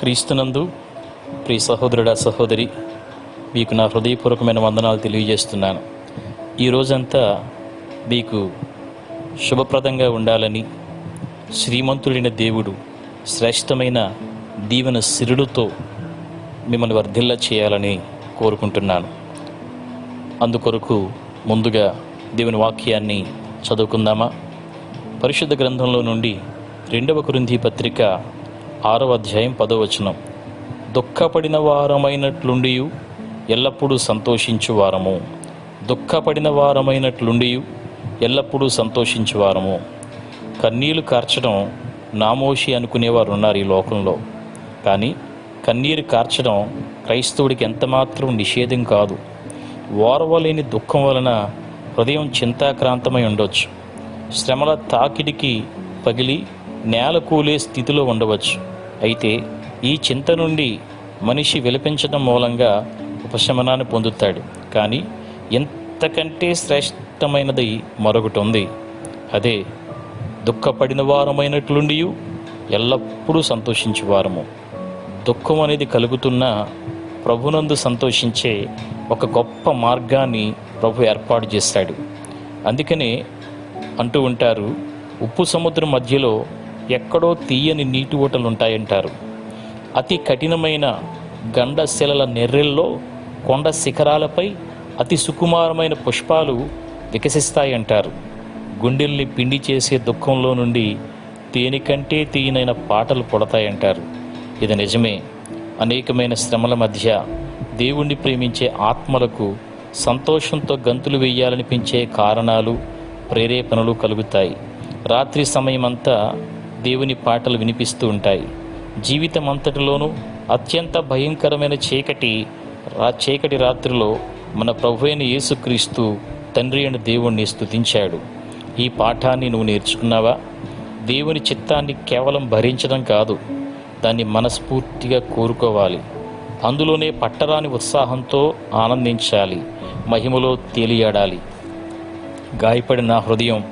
క్రీస్తునందు ప్రియ సహోదరుడ సహోదరి మీకు నా హృదయపూర్వకమైన వందనాలు తెలియజేస్తున్నాను. ఈ రోజంతా మీకు శుభప్రదంగా ఉండాలని శ్రీమంతుడైన దేవుడు శ్రేష్టమైన దీవెన సిరుడుతో మిమ్మల్ని వర్ధిల్ల చేయాలని కోరుకుంటున్నాను. అందుకొరకు ముందుగా దేవుని వాక్యాన్ని చదువుకుందామా? పరిశుద్ధ గ్రంథంలో నుండి రెండవ కురింధి పత్రిక ఆరవ అధ్యాయం పదవచనం. దుఃఖపడిన వారమైనట్లుండి ఎల్లప్పుడూ సంతోషించు వారము. దుఃఖపడిన వారమైనట్లుండి ఎల్లప్పుడూ సంతోషించు వారము. కన్నీళ్ళు కార్చడం నామోషి అనుకునేవారు ఉన్నారు ఈ లోకంలో. కానీ కన్నీరు కార్చడం క్రైస్తవుడికి ఎంతమాత్రం నిషేధం కాదు. ఓర్వలేని దుఃఖం వలన హృదయం చింతాక్రాంతమై ఉండవచ్చు శ్రమల తాకిడికి పగిలి నేల కూలే స్థితిలో ఉండవచ్చు. అయితే ఈ చింత నుండి మనిషి విలపించడం మూలంగా ఉపశమనాన్ని పొందుతాడు. కానీ ఎంతకంటే శ్రేష్టమైనది మరొకటి ఉంది. అదే దుఃఖపడిన వారమైనట్లుండి ఎల్లప్పుడూ సంతోషించే వారము దుఃఖం అనేది కలుగుతున్న ప్రభునందు సంతోషించే ఒక గొప్ప మార్గాన్ని ప్రభు ఏర్పాటు చేస్తాడు. అందుకనే అంటూ ఉంటారు ఉప్పు సముద్రం మధ్యలో ఎక్కడో తీయని నీటి ఊటలు ఉంటాయంటారు అతి కఠినమైన గండశిలల నెర్రెల్లో కొండ శిఖరాలపై అతి సుకుమారమైన పుష్పాలు వికసిస్తాయంటారు. గుండెల్ని పిండి చేసే దుఃఖంలో నుండి తేనికంటే తీయనైన పాటలు పుడతాయంటారు. ఇది నిజమే. అనేకమైన శ్రమల మధ్య దేవుణ్ణి ప్రేమించే ఆత్మలకు సంతోషంతో గంతులు వేయాలనిపించే కారణాలు ప్రేరేపణలు కలుగుతాయి. రాత్రి సమయమంతా దేవుని పాటలు వినిపిస్తూ ఉంటాయి. జీవితం అంతటిలోనూ అత్యంత భయంకరమైన చీకటి రా చీకటి రాత్రిలో మన ప్రభు అయిన యేసుక్రీస్తు తండ్రి అయిన దేవుణ్ణి స్తుతించాడు. ఈ పాఠాన్ని నువ్వు నేర్చుకున్నావా? దేవుని చిత్తాన్ని కేవలం భరించడం కాదు దాన్ని మనస్ఫూర్తిగా కోరుకోవాలి. అందులోనే పట్టరాని ఉత్సాహంతో ఆనందించాలి మహిమలో తేలియాడాలి. గాయపడిన నా హృదయం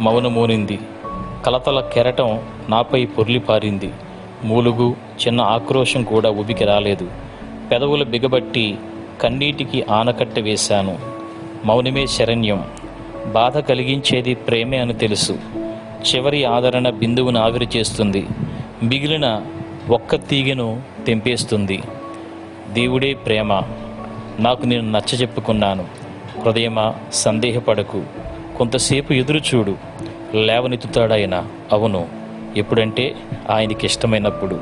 మౌనమోనింది. కలతల కెరటం నాపై పొర్లిపారింది మూలుగు చిన్న ఆక్రోశం కూడా ఉబికి రాలేదు. పెదవులు బిగబట్టి కన్నీటికి ఆనకట్ట వేశాను. మౌనమే శరణ్యం. బాధ కలిగించేది ప్రేమే అని తెలుసు. చివరి ఆదరణ బిందువును ఆవిరి చేస్తుంది. మిగిలిన ఒక్క తీగను తెంపేస్తుంది. దేవుడే ప్రేమ. నాకు నేను నచ్చజెప్పుకున్నాను. హృదయమా సందేహపడకు. కొంతసేపు ఎదురు చూడు లేవనెత్తుతాడాయన. అవును ఎప్పుడంటే ఆయనకి ఇష్టమైనప్పుడు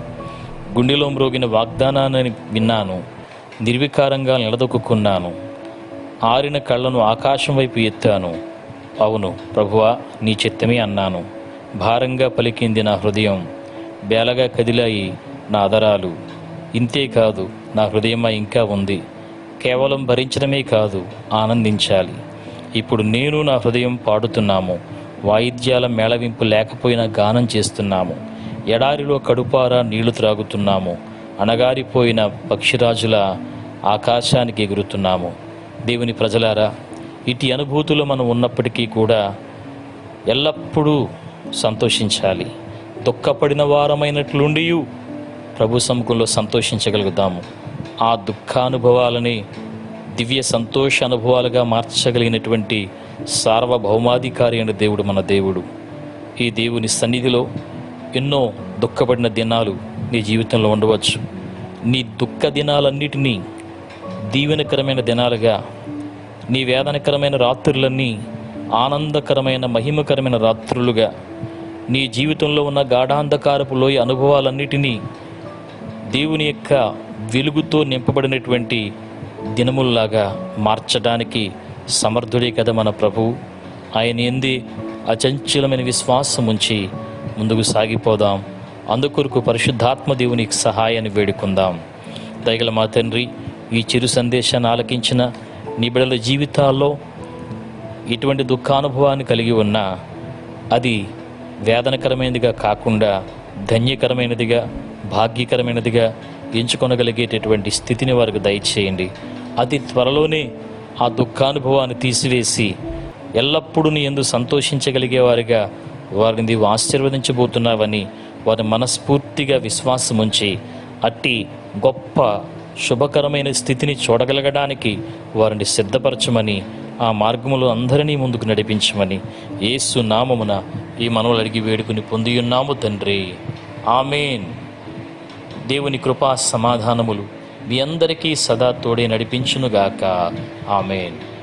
గుండెలో మ్రోగిన వాగ్దానాన్ని విన్నాను నిర్వికారంగా నిలదొక్కున్నాను. ఆరిన కళ్ళను ఆకాశం వైపు ఎత్తాను. అవును ప్రభువా నీ చిత్తమే అన్నాను. భారంగా పలికింది నా హృదయం. బేలగా కదిలాయి నా అదరాలు. ఇంతే కాదు నా హృదయమా ఇంకా ఉంది. కేవలం భరించడమే కాదు ఆనందించాలి. ఇప్పుడు నేను నా హృదయం పాడుతున్నాము. వాయిద్యాల మేళవింపు లేకపోయినా గానం చేస్తున్నాము. ఎడారిలో కడుపారా నీళ్ళు త్రాగుతున్నాము. అణగారిపోయిన పక్షిరాజుల ఆకాశానికి ఎగురుతున్నాము. దేవుని ప్రజలారా ఇటు అనుభూతులు మనం ఉన్నప్పటికీ కూడా ఎల్లప్పుడూ సంతోషించాలి. దుఃఖపడిన వారమైనట్లుండి ప్రభు సముఖంలో సంతోషించగలుగుతాము. ఆ దుఃఖానుభవాలని దివ్య సంతోష అనుభవాలుగా మార్చగలిగినటువంటి సార్వభౌమాధికారి అయిన దేవుడు మన దేవుడు. ఈ దేవుని సన్నిధిలో ఎన్నో దుఃఖపడిన దినాలు నీ జీవితంలో ఉండవచ్చు. నీ దుఃఖ దినాలన్నిటినీ దీవెనకరమైన దినాలుగా నీ వేదనకరమైన రాత్రులన్నీ ఆనందకరమైన మహిమకరమైన రాత్రులుగా నీ జీవితంలో ఉన్న గాఢాంధకారపు లోయ అనుభవాలన్నిటినీ దేవుని యొక్క వెలుగుతో నింపబడినటువంటి దినముల్లాగా మార్చడానికి సమర్థుడే కదా మన ప్రభు. ఆయన ఎంది అచంచలమైన విశ్వాసం ఉంచి ముందుకు సాగిపోదాం. అందుకొరకు పరిశుద్ధాత్మ దేవునికి సహాయాన్ని వేడుకుందాం. దయగల మా తండ్రి ఈ చిరు సందేశాన్ని ఆలకించిన నీ బిడల జీవితాల్లో ఇటువంటి దుఃఖానుభవాన్ని కలిగి ఉన్నా అది వేదనకరమైనదిగా కాకుండా ధన్యకరమైనదిగా భాగ్యకరమైనదిగా ఎంచుకొనగలిగేటటువంటి స్థితిని వారికి దయచేయండి. అతి త్వరలోనే ఆ దుఃఖానుభవాన్ని తీసివేసి ఎల్లప్పుడూ నీ ఎందు సంతోషించగలిగేవారిగా వారిని నీవు ఆశీర్వదించబోతున్నావని వారి మనస్ఫూర్తిగా విశ్వాసం ఉంచి అట్టి గొప్ప శుభకరమైన స్థితిని చూడగలగడానికి వారిని సిద్ధపరచమని ఆ మార్గములో అందరినీ ముందుకు నడిపించమని యేసు నామమున ఈ మనవులు అడిగి వేడుకుని పొందియున్నాము తండ్రి. ఆమెన్. దేవుని కృపా సమాధానములు. మీ అందరికీ సదా తోడే నడిపించునుగాక. ఆమెన్.